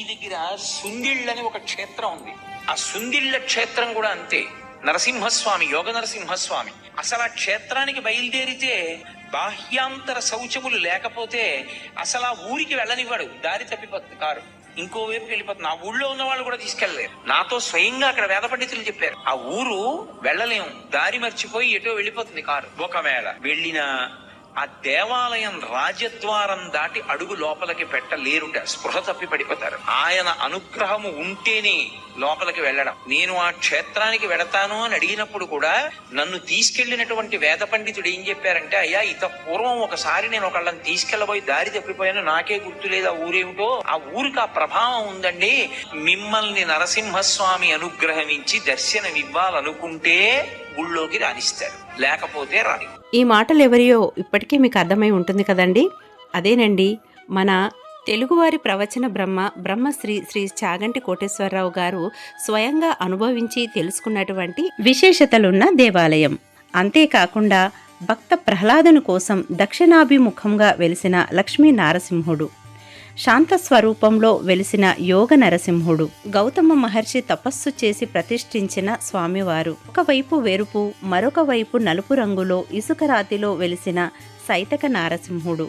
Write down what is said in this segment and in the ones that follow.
కాశీ దగ్గర సుందిళ్ళని ఒక క్షేత్రం ఉంది. ఆ సుందిళ్ళ క్షేత్రం కూడా అంతే. నరసింహస్వామి యోగ నరసింహస్వామి. అసలు ఆ క్షేత్రానికి బయలుదేరితే బాహ్యాంతర శౌచములు లేకపోతే అసలు ఆ ఊరికి వెళ్ళనివ్వడు. దారి తప్పిపోతుంది కారు. ఇంకో వైపుకి వెళ్ళిపోతుంది. ఆ ఊళ్ళో ఉన్న వాళ్ళు కూడా తీసుకెళ్ళలేరు నాతో స్వయంగా అక్కడ వేద పండితులు చెప్పారు. ఆ ఊరు వెళ్ళలేము. దారి మర్చిపోయి ఎటో వెళ్ళిపోతుంది కారు. ఒకవేళ వెళ్ళిన ఆ దేవాలయం రాజద్వారం దాటి అడుగు లోపలికి పెట్టలేరుట. స్పృహ తప్పి పడిపోతారు. ఆయన అనుగ్రహము ఉంటేనే లోపలికి వెళ్ళడం. నేను ఆ క్షేత్రానికి వెడతాను అని అడిగినప్పుడు కూడా నన్ను తీసుకెళ్ళినటువంటి వేద పండితుడు ఏం చెప్పారంటే అయ్యా ఇత పూర్వం ఒకసారి నేను ఒకళ్ళని తీసుకెళ్ళబోయి దారి తప్పిపోయాను. నాకే గుర్తు లేదు ఆ ఊరేమిటో. ఆ ఊరికి ఆ ప్రభావం ఉందండి. మిమ్మల్ని నరసింహస్వామి అనుగ్రహమించి దర్శనం ఇవ్వాలనుకుంటే గుళ్ళోకి రాణిస్తారు లేకపోతే రాని ఈ మాటలు ఎవరియో ఇప్పటికే మీకు అర్థమై ఉంటుంది కదండి? అదేనండి మన తెలుగువారి ప్రవచన బ్రహ్మ బ్రహ్మశ్రీ శ్రీ చాగంటి కోటేశ్వరరావు గారు స్వయంగా అనుభవించి తెలుసుకున్నటువంటి విశేషతలున్న దేవాలయం. అంతేకాకుండా భక్త ప్రహ్లాదుని కోసం దక్షిణాభిముఖంగా వెలిసిన లక్ష్మీ నారసింహుడు శాంత స్వరూపంలో వెలిసిన యోగ నరసింహుడు. గౌతమ మహర్షి తపస్సు చేసి ప్రతిష్ఠించిన స్వామివారు. ఒకవైపు వెరుపు మరొక వైపు నలుపు రంగులో ఇసుక రాతిలో వెలిసిన సైతక నారసింహుడు.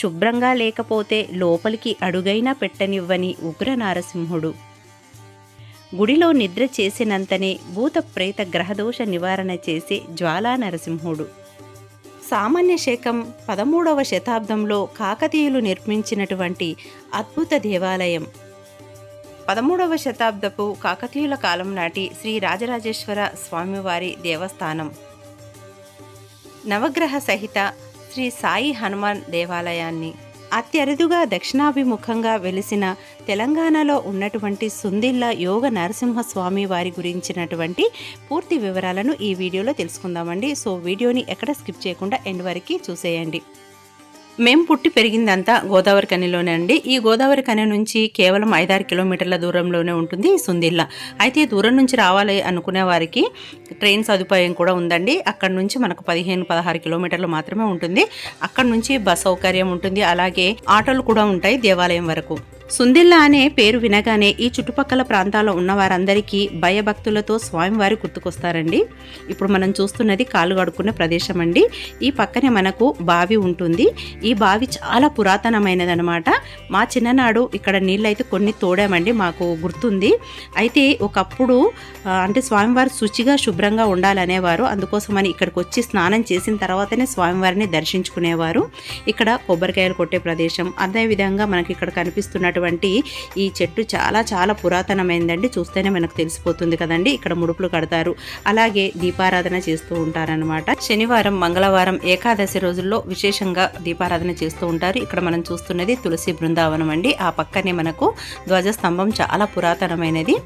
శుభ్రంగా లేకపోతే లోపలికి అడుగైనా పెట్టనివ్వని ఉగ్ర నారసింహుడు. గుడిలో నిద్ర చేసినంతనే భూత ప్రేత గ్రహదోష నివారణ చేసే జ్వాలా నరసింహుడు. సామాన్య శకం పదమూడవ శతాబ్దంలో కాకతీయులు నిర్మించినటువంటి అద్భుత దేవాలయం. పదమూడవ శతాబ్దపు కాకతీయుల కాలం నాటి శ్రీ రాజరాజేశ్వర స్వామివారి దేవస్థానం. నవగ్రహ సహిత శ్రీ సాయి హనుమాన్ దేవాలయాన్ని అత్యరుదుగా దక్షిణాభిముఖంగా వెలిసిన తెలంగాణలో ఉన్నటువంటి సుందిల్ల యోగ నరసింహస్వామి వారి గురించినటువంటి పూర్తి వివరాలను ఈ వీడియోలో తెలుసుకుందామండి. సో వీడియోని ఎక్కడ స్కిప్ చేయకుండా ఎండ్ వరకు చూసేయండి. మేం పుట్టి పెరిగిందంతా గోదావరి కనిలోనే అండి. ఈ గోదావరి కని నుంచి కేవలం ఐదారు కిలోమీటర్ల దూరంలోనే ఉంటుంది సుందిల్లా సుందిల్ల. అయితే దూరం నుంచి రావాలి అనుకునే వారికి ట్రైన్ సదుపాయం కూడా ఉందండి. అక్కడ నుంచి మనకు పదిహేను పదహారు కిలోమీటర్లు మాత్రమే ఉంటుంది. అక్కడ నుంచి బస్ సౌకర్యం ఉంటుంది. అలాగే ఆటోలు కూడా ఉంటాయి దేవాలయం వరకు. సుందిల్లా అనే పేరు వినగానే ఈ చుట్టుపక్కల ప్రాంతాల్లో ఉన్న వారందరికీ భయభక్తులతో స్వామివారి గుర్తుకొస్తారండి. ఇప్పుడు మనం చూస్తున్నది కాళ్ళు కడుక్కునే ప్రదేశం అండి. ఈ పక్కనే మనకు బావి ఉంటుంది. ఈ బావి చాలా పురాతనమైనదనమాట మా చిన్ననాడు ఇక్కడ నీళ్ళు అయితే కొన్ని తోడామండి మాకు గుర్తుంది. అయితే ఒకప్పుడు అంటే స్వామివారు శుచిగా శుభ్రంగా ఉండాలనేవారు. అందుకోసమని ఇక్కడికి వచ్చి స్నానం చేసిన తర్వాతనే స్వామివారిని దర్శించుకునేవారు. ఇక్కడ కొబ్బరికాయలు కొట్టే ప్రదేశం. అదేవిధంగా మనకి ఇక్కడ కనిపిస్తున్నటువంటి ఈ చెట్టు చాలా చాలా పురాతనమైందండి. చూస్తేనే మనకు తెలిసిపోతుంది కదండి. ఇక్కడ ముడుపులు కడతారు. అలాగే దీపారాధన చేస్తూ ఉంటారనమాట శనివారం మంగళవారం ఏకాదశి రోజుల్లో విశేషంగా దీపారాధన చేస్తూ ఉంటారు. ఇక్కడ మనం చూస్తున్నది తులసి బృందావనం అండి. ఆ పక్కనే మనకు ధ్వజస్తంభం చాలా పురాతనమైనది.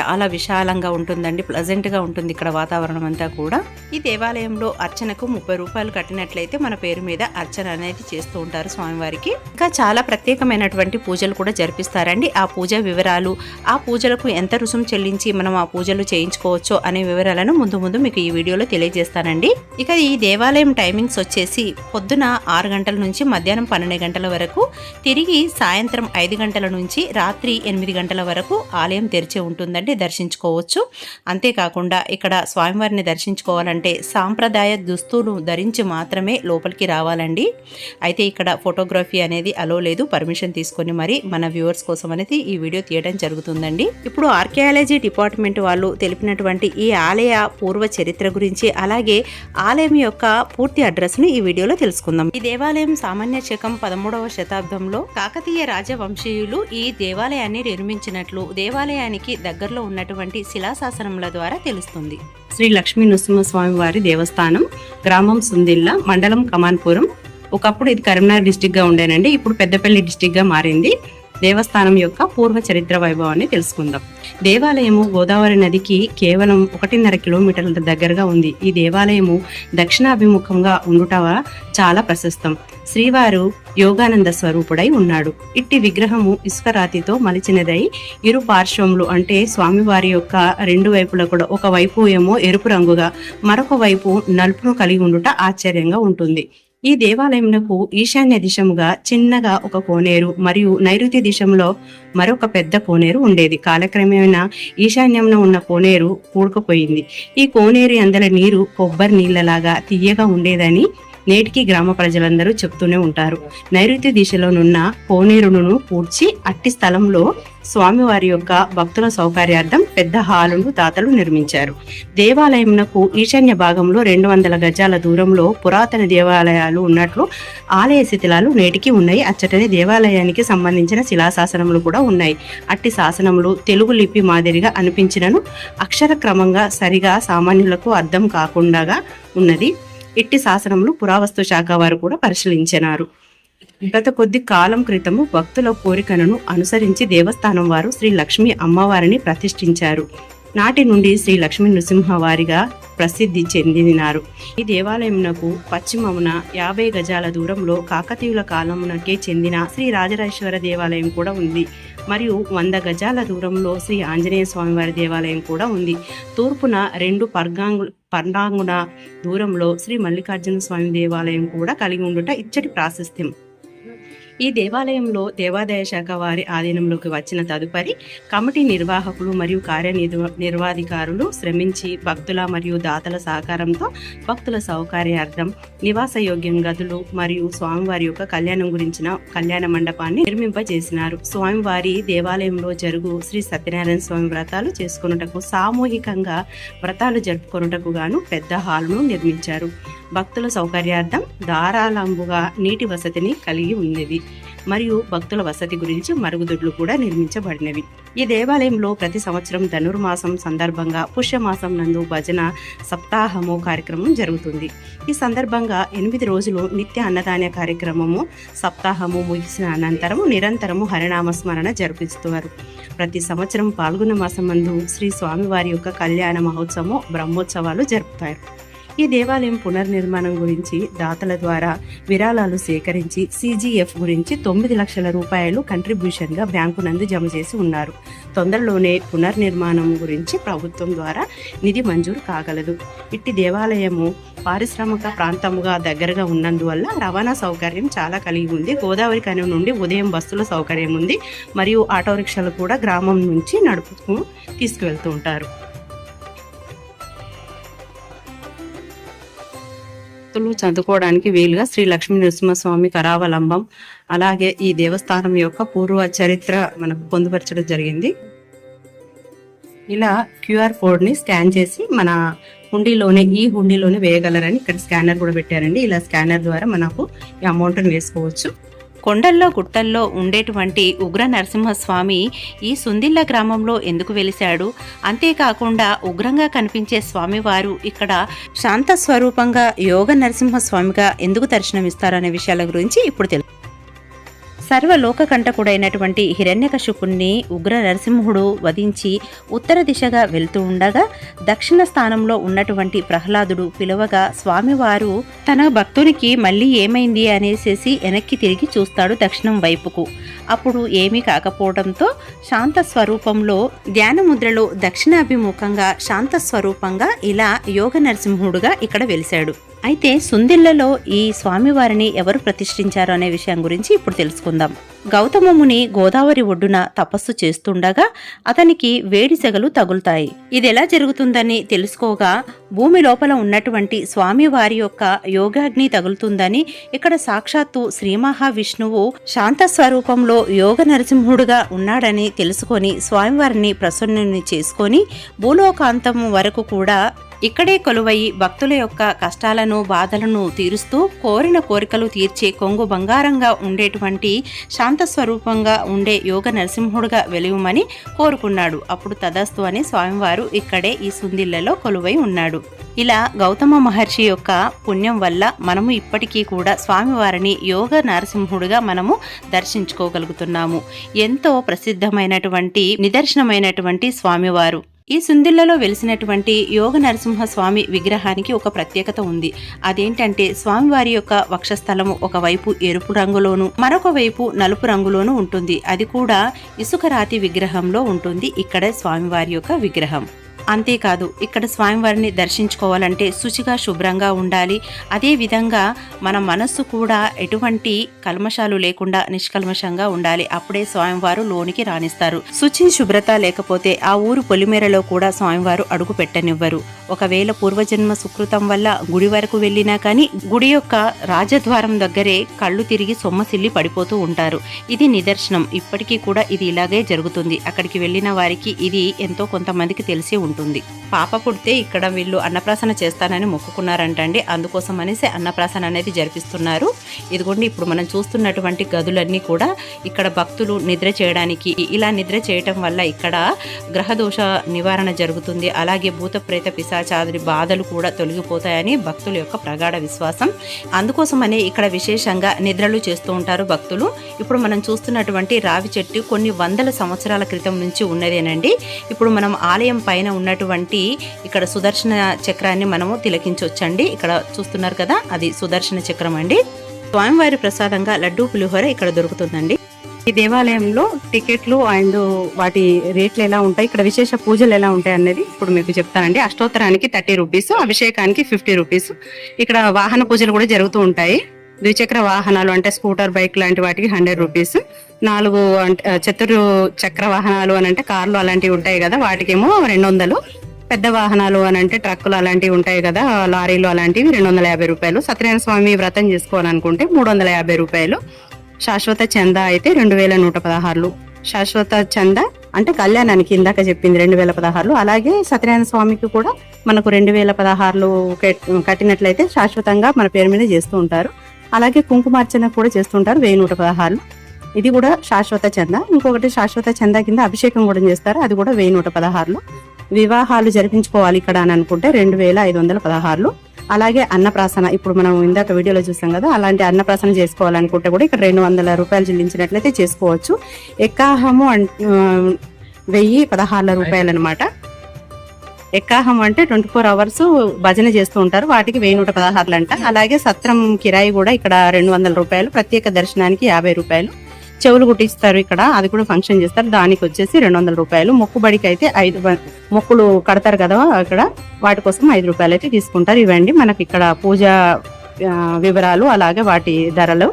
చాలా విశాలంగా ఉంటుందండి. ప్లజెంట్గా ఉంటుంది ఇక్కడ వాతావరణం అంతా కూడా. ఈ దేవాలయంలో అర్చనకు ముప్పై రూపాయలు కట్టినట్లయితే మన పేరు మీద అర్చన అనేది చేస్తూ ఉంటారు స్వామివారికి. ఇంకా చాలా ప్రత్యేకమైనటువంటి పూజలు కూడా జరిపిస్తారండి. ఆ పూజ వివరాలు ఆ పూజలకు ఎంత రుసుము చెల్లించి మనం ఆ పూజలు చేయించుకోవచ్చో అనే వివరాలను ముందు ముందు మీకు ఈ వీడియోలో తెలియజేస్తానండి. ఇక ఈ దేవాలయం టైమింగ్స్ వచ్చేసి పొద్దున ఆరు గంటల నుంచి మధ్యాహ్నం పన్నెండు గంటల వరకు తిరిగి సాయంత్రం ఐదు గంటల నుంచి రాత్రి ఎనిమిది గంటల వరకు ఆలయం తెరిచి ఉంటుందండి దర్శించుకోవచ్చు. అంతేకాకుండా ఇక్కడ స్వామివారిని దర్శించుకోవాలంటే సాంప్రదాయ దుస్తులు ధరించి మాత్రమే లోపలికి రావాలండి. అయితే ఇక్కడ ఫోటోగ్రఫీ అనేది అలో లేదు పర్మిషన్ తీసుకొని మరి మన వ్యూవర్స్ కోసం అనేది ఈ వీడియో తీయడం జరుగుతుందండి. ఇప్పుడు ఆర్కియాలజీ డిపార్ట్మెంట్ వాళ్ళు తెలిపినటువంటి ఈ ఆలయ పూర్వ చరిత్ర గురించి అలాగే ఆలయం యొక్క పూర్తి అడ్రస్ను ఈ వీడియోలో తెలుసుకుందాం. ఈ దేవాలయం సామాన్య శకం పదమూడవ శతాబ్దంలో కాకతీయ రాజవంశీయులు ఈ దేవాలయాన్ని నిర్మించినట్లు దేవాలయానికి దగ్గరలో ఉన్నటువంటి శిలాశాసనముల ద్వారా తెలుస్తుంది. శ్రీ లక్ష్మీ నృసింహస్వామి వారి దేవస్థానం గ్రామం సుందిల్లా మండలం కమాన్పురం. ఒకప్పుడు ఇది కరీంనగర్ డిస్టిక్గా ఉండేనండి. ఇప్పుడు పెద్దపల్లి డిస్టిక్గా మారింది. దేవస్థానం యొక్క పూర్వ చరిత్ర వైభవాన్ని తెలుసుకుందాం. దేవాలయము గోదావరి నదికి కేవలం ఒకటిన్నర కిలోమీటర్ల దగ్గరగా ఉంది. ఈ దేవాలయము దక్షిణాభిముఖంగా ఉండుట చాలా ప్రశస్తం. శ్రీవారు యోగానంద స్వరూపుడై ఉన్నాడు. ఇట్టి విగ్రహము ఇసుకరాతితో మలిచినదై ఇరు పార్శ్వములు అంటే స్వామివారి యొక్క రెండు వైపులా కూడా ఒక వైపు ఏమో ఎరుపు రంగుగా మరొక వైపు నలుపును కలిగి ఉండుట ఆశ్చర్యంగా ఉంటుంది. ఈ దేవాలయంకు ఈశాన్య దిశముగా చిన్నగా ఒక కోనేరు మరియు నైరుతి దిశంలో మరొక పెద్ద కోనేరు ఉండేది. కాలక్రమేణా ఈశాన్యంలో ఉన్న కోనేరు కూడుకుపోయింది. ఈ కోనేరు అందల నీరు కొబ్బరి నీళ్ళలాగా తీయగా ఉండేదని నేటికి గ్రామ ప్రజలందరూ చెప్తూనే ఉంటారు. నైరుతి దిశలోనున్న పోనీరును పూడ్చి అట్టి స్థలంలో స్వామివారి యొక్క భక్తుల సౌకర్యార్థం పెద్ద హాలును దాతలు నిర్మించారు. దేవాలయంనకు ఈశాన్య భాగంలో రెండు వందల గజాల దూరంలో పురాతన దేవాలయాలు ఉన్నట్లు ఆలయ శిథిలాలు నేటికి ఉన్నాయి. అచ్చటనే దేవాలయానికి సంబంధించిన శిలాశాసనములు కూడా ఉన్నాయి. అట్టి శాసనములు తెలుగు లిపి మాదిరిగా అనిపించినను అక్షర క్రమంగా సరిగా సామాన్యులకు అర్థం కాకుండా ఉన్నది. ఇట్టి శాసనములు పురావస్తు శాఖ వారు కూడా పరిశీలించినారు. గత కొద్ది కాలం క్రితము భక్తుల కోరికలను అనుసరించి దేవస్థానం వారు శ్రీ లక్ష్మి అమ్మవారిని ప్రతిష్ఠించారు. నాటి నుండి శ్రీ లక్ష్మీ నృసింహవారిగా ప్రసిద్ధి చెందినారు. ఈ దేవాలయమునకు పశ్చిమమున యాభై గజాల దూరంలో కాకతీయుల కాలమునకే చెందిన శ్రీ రాజరాజేశ్వర దేవాలయం కూడా ఉంది. మరియు వంద గజాల దూరంలో శ్రీ ఆంజనేయ స్వామివారి దేవాలయం కూడా ఉంది. తూర్పున రెండు పర్గాంగు పర్ణాంగుణ దూరంలో శ్రీ మల్లికార్జున స్వామి దేవాలయం కూడా కలిగి ఉండుట ఇచ్చటి ప్రాశస్త్యం. ఈ దేవాలయంలో దేవాదాయ శాఖ వారి ఆధీనంలోకి వచ్చిన తదుపరి కమిటీ నిర్వాహకులు మరియు కార్యనిర్వ నిర్వాధికారులు శ్రమించి భక్తుల మరియు దాతల సహకారంతో భక్తుల సౌకర్యార్థం నివాసయోగ్యం గదులు మరియు స్వామివారి యొక్క కళ్యాణం గురించిన కళ్యాణ మండపాన్ని నిర్మింపజేసినారు. స్వామివారి దేవాలయంలో జరుగు శ్రీ సత్యనారాయణ స్వామి వ్రతాలు చేసుకొనుటకు సామూహికంగా వ్రతాలు జరుపుకొనుటకు గాను పెద్ద హాల్ను నిర్మించారు. భక్తుల సౌకర్యార్థం ధారాళంబుగా నీటి వసతిని కలిగి ఉండేది మరియు భక్తుల వసతి గురించి మరుగుదొడ్లు కూడా నిర్మించబడినవి. ఈ దేవాలయంలో ప్రతి సంవత్సరం ధనుర్మాసం సందర్భంగా పుష్యమాసం నందు భజన సప్తాహము కార్యక్రమం జరుగుతుంది. ఈ సందర్భంగా ఎనిమిది రోజులు నిత్య అన్నదాన కార్యక్రమము సప్తాహము ముగిసిన అనంతరము నిరంతరము హరినామ స్మరణ జరిపిస్తున్నారు ప్రతి సంవత్సరం పాల్గొన్న మాసం నందు శ్రీ స్వామివారి యొక్క కళ్యాణ మహోత్సవం బ్రహ్మోత్సవాలు జరుపుతారు. ఈ దేవాలయం పునర్నిర్మాణం గురించి దాతల ద్వారా విరాళాలు సేకరించి సిజిఎఫ్ గురించి తొమ్మిది లక్షల రూపాయలు కంట్రిబ్యూషన్గా బ్యాంకు నందు జమ చేసి ఉన్నారు. తొందరలోనే పునర్నిర్మాణం గురించి ప్రభుత్వం ద్వారా నిధి మంజూరు కాగలదు. ఇట్టి దేవాలయము పారిశ్రామిక ప్రాంతముగా దగ్గరగా ఉన్నందువల్ల రవాణా సౌకర్యం చాలా కలిగి ఉంది. గోదావరి కని నుండి ఉదయం బస్సుల సౌకర్యం ఉంది. మరియు ఆటో రిక్షాలు కూడా గ్రామం నుంచి నడుపుతూ తీసుకువెళ్తూ ఉంటారు. భక్తులు చదువుకోవడానికి వీలుగా శ్రీ లక్ష్మీ నరసింహస్వామి కరావలంబం అలాగే ఈ దేవస్థానం యొక్క పూర్వ చరిత్ర మనకు పొందుపరచడం జరిగింది. ఇలా క్యూఆర్ కోడ్ని స్కాన్ చేసి మన హుండీలోనే ఈ హుండీలోనే వేయగలరని ఇక్కడ స్కానర్ కూడా పెట్టారండి. ఇలా స్కానర్ ద్వారా మనకు ఈ అమౌంట్ని వేసుకోవచ్చు. కొండల్లో గుట్టల్లో ఉండేటువంటి ఉగ్ర నరసింహస్వామి ఈ సుందిల్ల గ్రామంలో ఎందుకు వెలిశాడు? అంతేకాకుండా ఉగ్రంగా కనిపించే స్వామివారు ఇక్కడ శాంత స్వరూపంగా యోగ నరసింహస్వామిగా ఎందుకు దర్శనమిస్తారనే విషయాల గురించి ఇప్పుడు తెలుసు సర్వలోకకంటకుడైనటువంటి హిరణ్యకశుపుణ్ణి ఉగ్ర నరసింహుడు వధించి ఉత్తర దిశగా వెళ్తూ ఉండగా దక్షిణ స్థానంలో ఉన్నటువంటి ప్రహ్లాదుడు పిలువగా స్వామివారు తన భక్తునికి మళ్ళీ ఏమైంది? అనేసేసి వెనక్కి తిరిగి చూస్తాడు దక్షిణం వైపుకు. అప్పుడు ఏమీ కాకపోవడంతో శాంత స్వరూపంలో ధ్యానముద్రలో దక్షిణాభిముఖంగా శాంత స్వరూపంగా ఇలా యోగ నరసింహుడుగా ఇక్కడ వెలిశాడు. అయితే సుందిళ్ళలో ఈ స్వామివారిని ఎవరు ప్రతిష్ఠించారు అనే విషయం గురించి ఇప్పుడు తెలుసుకుందాం. గౌతమ ముని గోదావరి ఒడ్డున తపస్సు చేస్తుండగా అతనికి వేడి సెగలు తగులుతాయి. ఇది ఎలా జరుగుతుందని తెలుసుకోగా భూమి లోపల ఉన్నటువంటి స్వామివారి యొక్క యోగాగ్ని తగులుతుందని ఇక్కడ సాక్షాత్తు శ్రీ మహావిష్ణువు శాంత స్వరూపంలో యోగ నరసింహుడుగా ఉన్నాడని తెలుసుకొని స్వామివారిని ప్రసన్నుని చేసుకొని భూలోకాంతం వరకు కూడా ఇక్కడే కొలువై భక్తుల యొక్క కష్టాలను బాధలను తీరుస్తూ కోరిన కోరికలు తీర్చే కొంగు బంగారంగా ఉండేటువంటి శాంత స్వరూపంగా ఉండే యోగ నరసింహుడుగా వెలువమని కోరుకున్నాడు. అప్పుడు తదస్తు అని స్వామివారు ఇక్కడే ఈ సుందిళ్ళలో కొలువై ఉన్నాడు. ఇలా గౌతమ మహర్షి యొక్క పుణ్యం వల్ల మనము ఇప్పటికీ కూడా స్వామివారిని యోగ నరసింహుడుగా మనము దర్శించుకోగలుగుతున్నాము. ఎంతో ప్రసిద్ధమైనటువంటి నిదర్శనమైనటువంటి స్వామివారు. ఈ సుందిళ్ళలో వెలిసినటువంటి యోగ నరసింహ స్వామి విగ్రహానికి ఒక ప్రత్యేకత ఉంది. అదేంటంటే స్వామివారి యొక్క వక్షస్థలము ఒకవైపు ఎరుపు రంగులోను మరొక వైపు నలుపు రంగులోను ఉంటుంది. అది కూడా ఇసుక రాతి విగ్రహంలో ఉంటుంది. ఇక్కడ స్వామివారి యొక్క విగ్రహం. అంతేకాదు ఇక్కడ స్వామివారిని దర్శించుకోవాలంటే శుచిగా శుభ్రంగా ఉండాలి. అదేవిధంగా మన మనస్సు కూడా ఎటువంటి కల్మషాలు లేకుండా నిష్కల్మషంగా ఉండాలి. అప్పుడే స్వామివారు లోనికి రాణిస్తారు. శుచి శుభ్రత లేకపోతే ఆ ఊరు పొలిమేరలో కూడా స్వామివారు అడుగు పెట్టనివ్వరు. ఒకవేళ పూర్వజన్మ సుకృతం వల్ల గుడి వరకు వెళ్ళినా కానీ గుడి యొక్క రాజద్వారం దగ్గరే కళ్ళు తిరిగి సొమ్మసిల్లి పడిపోతూ ఉంటారు. ఇది నిదర్శనం. ఇప్పటికీ కూడా ఇది ఇలాగే జరుగుతుంది. అక్కడికి వెళ్ళిన వారికి ఇది ఎంతో కొంతమందికి తెలిసి ఉంటుంది. పాప పుడితే ఇక్కడ వీళ్ళు అన్నప్రాసన చేస్తానని మొక్కుకున్నారంటండి. అందుకోసం అనేసి అన్నప్రాసన అనేది జరిపిస్తున్నారు. ఇదిగోండి ఇప్పుడు మనం చూస్తున్నటువంటి గదులన్నీ కూడా ఇక్కడ భక్తులు నిద్ర చేయడానికి ఇలా నిద్ర చేయటం వల్ల ఇక్కడ గ్రహదోష నివారణ జరుగుతుంది. అలాగే భూత ప్రేత పిశాచాదురి బాధలు కూడా తొలగిపోతాయని భక్తుల యొక్క ప్రగాఢ విశ్వాసం. అందుకోసమనే ఇక్కడ విశేషంగా నిద్రలు చేస్తూ ఉంటారు భక్తులు. ఇప్పుడు మనం చూస్తున్నటువంటి రావి చెట్టు కొన్ని వందల సంవత్సరాల క్రితం నుంచి ఉన్నదేనండి. ఇప్పుడు మనం ఆలయం పైన ఉన్నటువంటి ఇక్కడ సుదర్శన చక్రాన్ని మనము తిలకించవచ్చండి ఇక్కడ చూస్తున్నారు కదా అది సుదర్శన చక్రం అండి. స్వామివారి ప్రసాదంగా లడ్డూ పులిహోర ఇక్కడ దొరుకుతుందండి. ఈ దేవాలయంలో టికెట్లు అండ్ వాటి రేట్లు ఎలా ఉంటాయి ఇక్కడ విశేష పూజలు ఎలా ఉంటాయి అనేది ఇప్పుడు మీకు చెప్తానండి. అష్టోత్తరానికి థర్టీ రూపీస్ అభిషేకానికి ఫిఫ్టీ రూపీస్. ఇక్కడ వాహన పూజలు కూడా జరుగుతూ ఉంటాయి. ద్విచక్ర వాహనాలు అంటే స్కూటర్ బైక్ లాంటి వాటికి హండ్రెడ్ రూపీస్. నాలుగు అంటే చతురు చక్ర వాహనాలు అని అంటే కార్లు అలాంటివి ఉంటాయి కదా వాటికేమో రెండు వందలు. పెద్ద వాహనాలు అని అంటే ట్రక్కులు అలాంటివి ఉంటాయి కదా లారీలు అలాంటివి రెండు వందల యాభై రూపాయలు. సత్యనారాయణ స్వామి వ్రతం చేసుకోవాలనుకుంటే మూడు వందల యాభై రూపాయలు. శాశ్వత చందా అయితే రెండు వేల నూట పదహారులు. శాశ్వత చంద అంటే కళ్యాణానికి ఇందాక చెప్పింది రెండు వేల పదహారులు. అలాగే సత్యనారాయణ స్వామికి కూడా మనకు రెండు వేల పదహారులు కట్టినట్లయితే శాశ్వతంగా మన పేరు మీద చేస్తూ ఉంటారు. అలాగే కుంకుమార్చన కూడా చేస్తుంటారు వెయ్యి నూట పదహారులు. ఇది కూడా శాశ్వత చంద. ఇంకొకటి శాశ్వత చంద కింద అభిషేకం కూడా చేస్తారు. అది కూడా వెయ్యి నూట పదహారులు. వివాహాలు జరిపించుకోవాలి ఇక్కడ అని అనుకుంటే రెండు వేల ఐదు వందల పదహారులు. అలాగే అన్నప్రాసన ఇప్పుడు మనం ఇందాక వీడియోలో చూసాం కదా అలాంటి అన్నప్రాసన చేసుకోవాలనుకుంటే కూడా ఇక్కడ రెండు వందల రూపాయలు చెల్లించినట్లయితే చేసుకోవచ్చు. ఎక్కాహము అన్- వెయ్యి పదహారుల రూపాయలు అనమాట ఎక్కాహం అంటే ట్వంటీ ఫోర్ అవర్స్ భజన చేస్తూ ఉంటారు. వాటికి వెయ్యి నూట పదహారులు అంట అలాగే సత్రం కిరాయి కూడా ఇక్కడ రెండు వందల రూపాయలు. ప్రత్యేక దర్శనానికి యాభై రూపాయలు. చెవులు కుట్టిస్తారు ఇక్కడ. అది కూడా ఫంక్షన్ చేస్తారు. దానికి వచ్చేసి రెండు వందల రూపాయలు. మొక్కుబడికి అయితే ఐదు మొక్కులు కడతారు కదా అక్కడ వాటి కోసం ఐదు రూపాయలు అయితే తీసుకుంటారు. ఇవ్వండి. మనకి ఇక్కడ పూజ వివరాలు అలాగే వాటి ధరలు.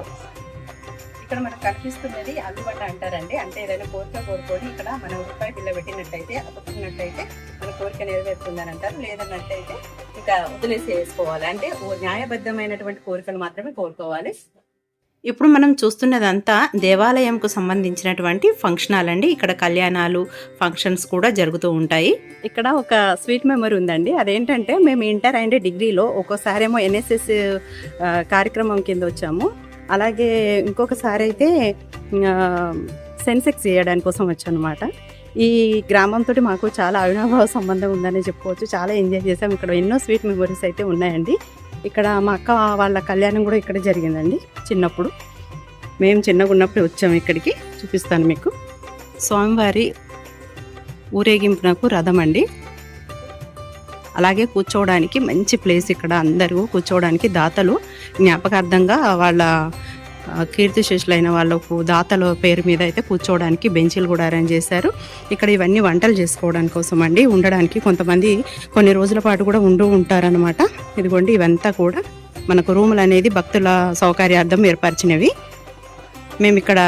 ఇక్కడ మనకు కనిపిస్తున్నది అల్లుబట్ట అంటారండి. అంటే ఏదైనా కోరిక కోరుకొని ఇక్కడ మనం రూపాయి బిల్ల పెట్టినట్టయితే అప్పుకున్నట్టయితే మన కోరిక నెరవేరుతుందని అంటారు లేదన్నట్టయితే ఇంకా వదిలేసి వేసుకోవాలి అంటే న్యాయబద్ధమైనటువంటి కోరికలు మాత్రమే కోరుకోవాలి. ఇప్పుడు మనం చూస్తున్నదంతా దేవాలయంకు సంబంధించినటువంటి ఫంక్షన్ హాల్ అండి ఇక్కడ కళ్యాణాలు ఫంక్షన్స్ కూడా జరుగుతూ ఉంటాయి. ఇక్కడ ఒక స్వీట్ మెమరీ ఉందండి. అదేంటంటే మేము ఇంటర్ అండ్ డిగ్రీలో ఒక్కోసారి ఏమో ఎన్ఎస్ఎస్ కార్యక్రమం కింద వచ్చాము. అలాగే ఇంకొకసారి అయితే సెన్సెక్స్ చేయడానికి కోసం వచ్చాను అనమాట ఈ గ్రామంతో మాకు చాలా అవినాభావ సంబంధం ఉందని చెప్పుకోవచ్చు. చాలా ఎంజాయ్ చేసాం ఇక్కడ ఎన్నో స్వీట్ మెమరీస్ అయితే ఉన్నాయండి. ఇక్కడ మా అక్క వాళ్ళ కళ్యాణం కూడా ఇక్కడ జరిగిందండి చిన్నప్పుడు. మేము చిన్నగా ఉన్నప్పుడు వచ్చాము ఇక్కడికి. చూపిస్తాను మీకు. స్వామివారి ఊరేగింపునకు రథం అండి. అలాగే కూర్చోవడానికి మంచి ప్లేస్ ఇక్కడ అందరూ కూర్చోవడానికి దాతలు జ్ఞాపకార్థంగా వాళ్ళ కీర్తిశేషులైన వాళ్ళకు దాతల పేరు మీద అయితే కూర్చోవడానికి బెంచీలు కూడా అరేంజ్ చేశారు. ఇక్కడ ఇవన్నీ వంటలు చేసుకోవడానికి కోసం అండి. ఉండడానికి కొంతమంది కొన్ని రోజుల పాటు కూడా ఉంటూ ఉంటారనమాట ఇదిగోండి ఇవంతా కూడా మనకు రూములు అనేది భక్తుల సౌకర్యార్థం ఏర్పరిచినవి. మేము ఇక్కడ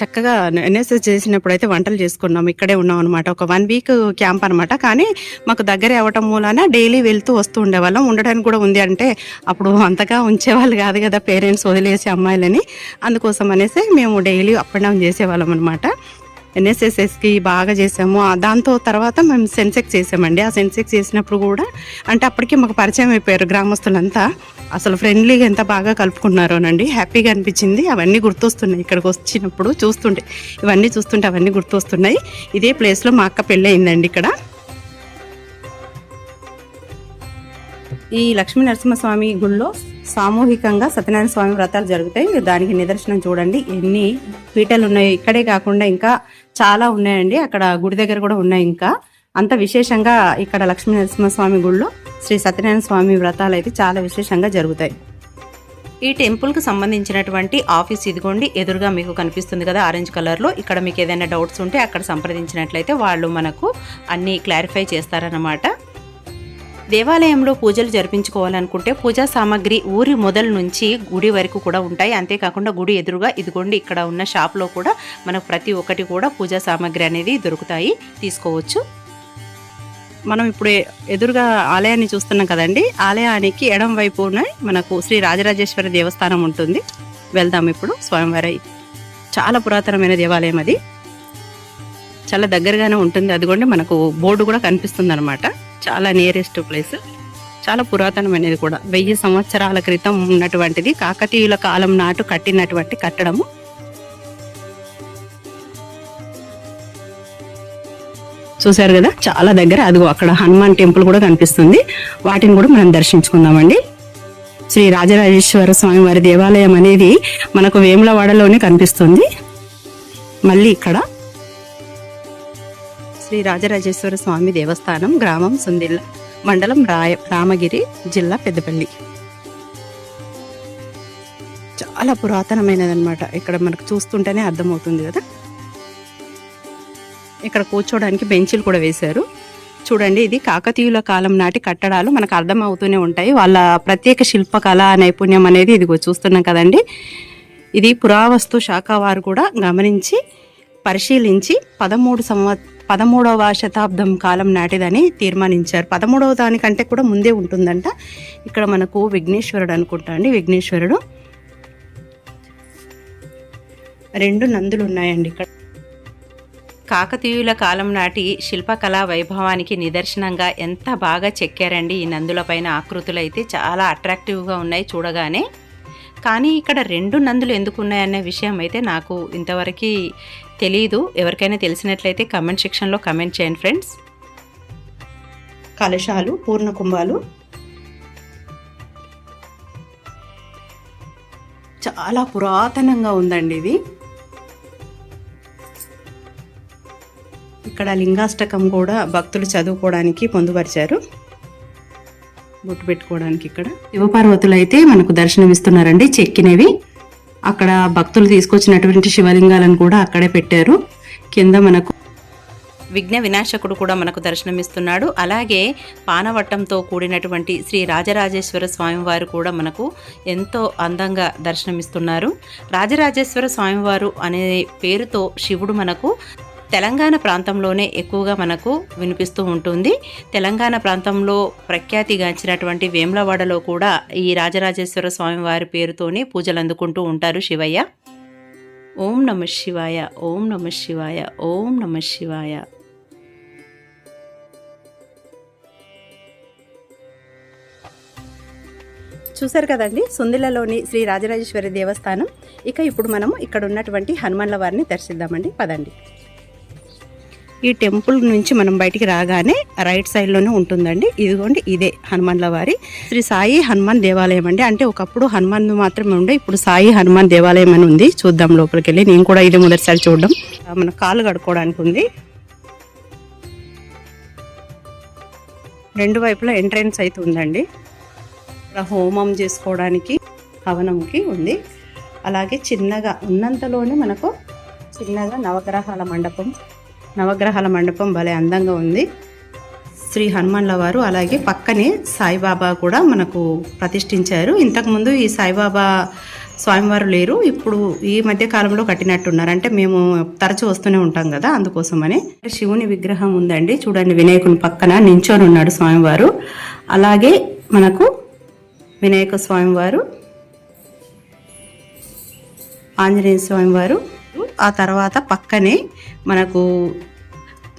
చక్కగా ఎన్ఎస్ఎస్ చేసినప్పుడు అయితే వంటలు చేసుకున్నాం. ఇక్కడే ఉన్నాం అనమాట ఒక వన్ వీక్ క్యాంప్ అనమాట కానీ మాకు దగ్గరే అవ్వటం మూలాన డైలీ వెళ్తూ వస్తూ ఉండేవాళ్ళం. ఉండడానికి కూడా ఉంది అంటే అప్పుడు అంతగా ఉంచేవాళ్ళు కాదు కదా పేరెంట్స్ వదిలేసి అమ్మాయిలని. అందుకోసం అనేసి మేము డైలీ అప్ అండ్ డౌన్ చేసేవాళ్ళం అనమాట ఎన్ఎస్ఎస్ఎస్కి బాగా చేసాము. దాంతో తర్వాత మేము సెన్సెక్స్ చేసామండి. ఆ సెన్సెక్స్ చేసినప్పుడు కూడా అంటే అప్పటికి మాకు పరిచయం అయిపోయారు గ్రామస్తులంతా. అసలు ఫ్రెండ్లీగా ఎంత బాగా కలుపుకున్నారోనండి హ్యాపీగా అనిపించింది. అవన్నీ గుర్తొస్తున్నాయి ఇక్కడికి వచ్చినప్పుడు చూస్తుంటే. ఇవన్నీ చూస్తుంటే అవన్నీ గుర్తొస్తున్నాయి. ఇదే ప్లేస్లో మా అక్క పెళ్ళి అయిందండి ఇక్కడ. ఈ లక్ష్మీ నరసింహస్వామి గుళ్ళో సామూహికంగా సత్యనారాయణ స్వామి వ్రతాలు జరుగుతాయి. దానికి నిదర్శనం చూడండి. ఎన్ని పీటలు ఉన్నాయి ఇక్కడే కాకుండా ఇంకా చాలా ఉన్నాయండి. అక్కడ గుడి దగ్గర కూడా ఉన్నాయి ఇంకా. అంత విశేషంగా ఇక్కడ లక్ష్మీ నరసింహస్వామి గుళ్ళో శ్రీ సత్యనారాయణ స్వామి వ్రతాలు అయితే చాలా విశేషంగా జరుగుతాయి. ఈ టెంపుల్కి సంబంధించినటువంటి ఆఫీస్ ఇదిగోండి. ఎదురుగా మీకు కనిపిస్తుంది కదా ఆరెంజ్ కలర్లో ఇక్కడ మీకు ఏదైనా డౌట్స్ ఉంటే అక్కడ సంప్రదించినట్లయితే వాళ్ళు మనకు అన్నీ క్లారిఫై చేస్తారన్నమాట. దేవాలయంలో పూజలు జరిపించుకోవాలనుకుంటే పూజా సామాగ్రి ఊరి మొదల నుంచి గుడి వరకు కూడా ఉంటాయి. అంతేకాకుండా గుడి ఎదురుగా ఇదిగోండి ఇక్కడ ఉన్న షాప్లో కూడా మనకు ప్రతి ఒక్కటి కూడా పూజా సామాగ్రి అనేది దొరుకుతాయి. తీసుకోవచ్చు. మనం ఇప్పుడు ఎదురుగా ఆలయాన్ని చూస్తున్నాం కదండి. ఆలయానికి ఎడం వైపున మనకు శ్రీ రాజరాజేశ్వరి దేవస్థానం ఉంటుంది. వెళ్దాం ఇప్పుడు. స్వామివారి చాలా పురాతనమైన దేవాలయం అది. చాలా దగ్గరగానే ఉంటుంది. అదిగోండి మనకు బోర్డు కూడా కనిపిస్తుంది అనమాట చాలా నియరెస్ట్ ప్లేస్ చాలా పురాతనమైనది కూడా. వెయ్యి సంవత్సరాల క్రితం ఉన్నటువంటిది. కాకతీయుల కాలం నాటు కట్టినటువంటి కట్టడము. చూశారు కదా? చాలా దగ్గర. అదిగో అక్కడ హనుమాన్ టెంపుల్ కూడా కనిపిస్తుంది. వాటిని కూడా మనం దర్శించుకుందామండి. శ్రీ రాజరాజేశ్వర స్వామి వారి దేవాలయం అనేది మనకు వేములవాడలోనే కనిపిస్తుంది. మళ్ళీ ఇక్కడ శ్రీ రాజరాజేశ్వర స్వామి దేవస్థానం గ్రామం సుందిల్ల మండలం రాయ రామగిరి జిల్లా పెద్దపల్లి. చాలా పురాతనమైనది అనమాట ఇక్కడ మనకు చూస్తుంటేనే అర్థమవుతుంది కదా. ఇక్కడ కూర్చోడానికి బెంచీలు కూడా వేశారు. చూడండి ఇది కాకతీయుల కాలం నాటి కట్టడాలు. మనకు అర్థమవుతూనే ఉంటాయి. వాళ్ళ ప్రత్యేక శిల్పకళ నైపుణ్యం అనేది ఇదిగో చూస్తున్నాం కదండి. ఇది పురావస్తు శాఖ వారు కూడా గమనించి పరిశీలించి పదమూడు సంవత్ పదమూడవ శతాబ్దం కాలం నాటిదని తీర్మానించారు. పదమూడవ దానికంటే కూడా ముందే ఉంటుందంట. ఇక్కడ మనకు విఘ్నేశ్వరుడు అనుకుంటా అండి. విఘ్నేశ్వరుడు. రెండు నందులు ఉన్నాయండి ఇక్కడ. కాకతీయుల కాలం నాటి శిల్పకళా వైభవానికి నిదర్శనంగా ఎంత బాగా చెక్కారండి ఈ నందులపైన ఆకృతులు అయితే చాలా అట్రాక్టివ్గా ఉన్నాయి చూడగానే. కానీ ఇక్కడ రెండు నందులు ఎందుకు విషయం అయితే నాకు ఇంతవరకు తెలియదు ఎవరికైనా తెలిసినట్లయితే కమెంట్ సెక్షన్లో కమెంట్ చేయండి ఫ్రెండ్స్. కలశాలు పూర్ణ కుంభాలు. చాలా పురాతనంగా ఉందండి ఇది. ఇక్కడ లింగాష్టకం కూడా భక్తులు చదువుకోవడానికి పొందుపరిచారు. బొట్టు పెట్టుకోవడానికి ఇక్కడ. శివపార్వతులు అయితే మనకు దర్శనమిస్తున్నారండి చెక్కినవి. అక్కడ భక్తులు తీసుకొచ్చినటువంటి శివలింగాలను కూడా అక్కడే పెట్టారు. కింద మనకు విఘ్న వినాశకుడు కూడా మనకు దర్శనమిస్తున్నాడు. అలాగే పానవట్టంతో కూడినటువంటి శ్రీ రాజరాజేశ్వర స్వామివారు కూడా మనకు ఎంతో అందంగా దర్శనమిస్తున్నారు. రాజరాజేశ్వర స్వామివారు అనే పేరుతో శివుడు మనకు తెలంగాణ ప్రాంతంలోనే ఎక్కువగా మనకు వినిపిస్తూ ఉంటుంది. తెలంగాణ ప్రాంతంలో ప్రఖ్యాతిగాంచినటువంటి వేములవాడలో కూడా ఈ రాజరాజేశ్వర స్వామి వారి పేరుతోనే పూజలు అందుకుంటూ ఉంటారు శివయ్య. ఓం నమ శివాయ ఓం నమ శివాయ ఓం నమ శివాయ. చూశారు కదండి? సుందిలలోని శ్రీ రాజరాజేశ్వరి దేవస్థానం. ఇక ఇప్పుడు మనము ఇక్కడ ఉన్నటువంటి హనుమాన్ల వారిని దర్శిద్దామండి. పదండి. ఈ టెంపుల్ నుంచి మనం బయటికి రాగానే రైట్ సైడ్లోనే ఉంటుందండి. ఇదిగోండి ఇదే హనుమాన్ల వారి. శ్రీ సాయి హనుమాన్ దేవాలయం అండి. అంటే ఒకప్పుడు హనుమాన్ మాత్రమే ఉండే ఇప్పుడు సాయి హనుమాన్ దేవాలయం అని ఉంది. చూద్దాం లోపలికి వెళ్ళి. నేను కూడా ఇది మొదటిసారి చూడడం. మన కాలు కడుక్కోవడానికి ఉంది. రెండు వైపులా ఎంట్రన్స్ అయితే ఉందండి. ఇక్కడ హోమం చేసుకోవడానికి హవనంకి ఉంది. అలాగే చిన్నగా ఉన్నంతలోనే మనకు చిన్నగా నవగ్రహాల మండపం నవగ్రహాల మండపం భలే అందంగా ఉంది. శ్రీ హనుమాన్ల వారు అలాగే పక్కనే సాయిబాబా కూడా మనకు ప్రతిష్ఠించారు. ఇంతకుముందు ఈ సాయిబాబా స్వామివారు లేరు. ఇప్పుడు ఈ మధ్య కాలంలో కట్టినట్టున్నారు. అంటే మేము తరచూ వస్తూనే ఉంటాం కదా అందుకోసమని. శివుని విగ్రహం ఉందండి. చూడండి వినాయకుని పక్కన నించొని ఉన్నాడు స్వామివారు. అలాగే మనకు వినాయక స్వామివారు ఆంజనేయ స్వామివారు. ఆ తర్వాత పక్కనే మనకు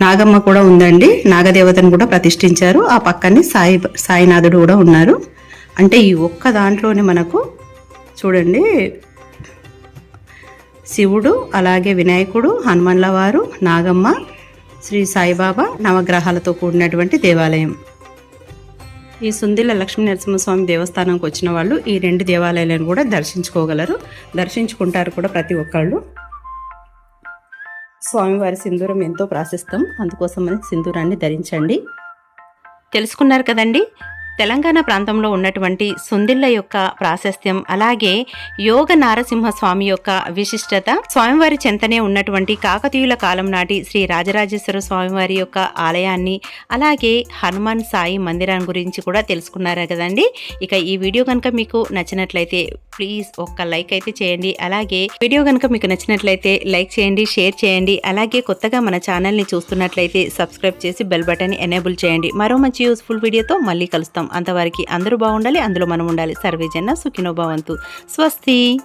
నాగమ్మ కూడా ఉందండి. నాగదేవతను కూడా ప్రతిష్ఠించారు. ఆ పక్కనే సాయి సాయినాథుడు కూడా ఉన్నారు. అంటే ఈ ఒక్క దాంట్లోనే మనకు చూడండి శివుడు అలాగే వినాయకుడు హనుమన్ల వారు నాగమ్మ శ్రీ సాయిబాబా నవగ్రహాలతో కూడినటువంటి దేవాలయం. ఈ సుందిల లక్ష్మీ నరసింహస్వామి దేవస్థానంకి వచ్చిన వాళ్ళు ఈ రెండు దేవాలయాలను కూడా దర్శించుకోగలరు. దర్శించుకుంటారు కూడా ప్రతి ఒక్కళ్ళు. స్వామివారి సింధూరం ఎంతో ప్రాశస్తం. అందుకోసమని సింధూరాన్ని ధరించండి. తెలుసుకున్నారు కదండి? తెలంగాణ ప్రాంతంలో ఉన్నటువంటి సుందిళ్ళ యొక్క ప్రాశస్త్యం అలాగే యోగ నారసింహ స్వామి యొక్క విశిష్టత స్వామివారి చెంతనే ఉన్నటువంటి కాకతీయుల కాలం నాటి శ్రీ రాజరాజేశ్వర స్వామివారి యొక్క ఆలయాన్ని అలాగే హనుమాన్ సాయి మందిరాన్ని గురించి కూడా తెలుసుకున్నారు కదండి? ఇక ఈ వీడియో కనుక మీకు నచ్చినట్లయితే ప్లీజ్ ఒక్క లైక్ అయితే చేయండి అలాగే వీడియో కనుక మీకు నచ్చినట్లయితే లైక్ చేయండి షేర్ చేయండి అలాగే కొత్తగా మన ఛానల్ని చూస్తున్నట్లయితే సబ్స్క్రైబ్ చేసి బెల్ బటన్ ఎనేబుల్ చేయండి. మరో మంచి యూస్ఫుల్ వీడియోతో మళ్ళీ కలుస్తాం. అంతవరకు అందరూ బాగుండాలి అందులో మనం ఉండాలి. సర్వేజన్న సుఖినో భవంతు. స్వస్తి.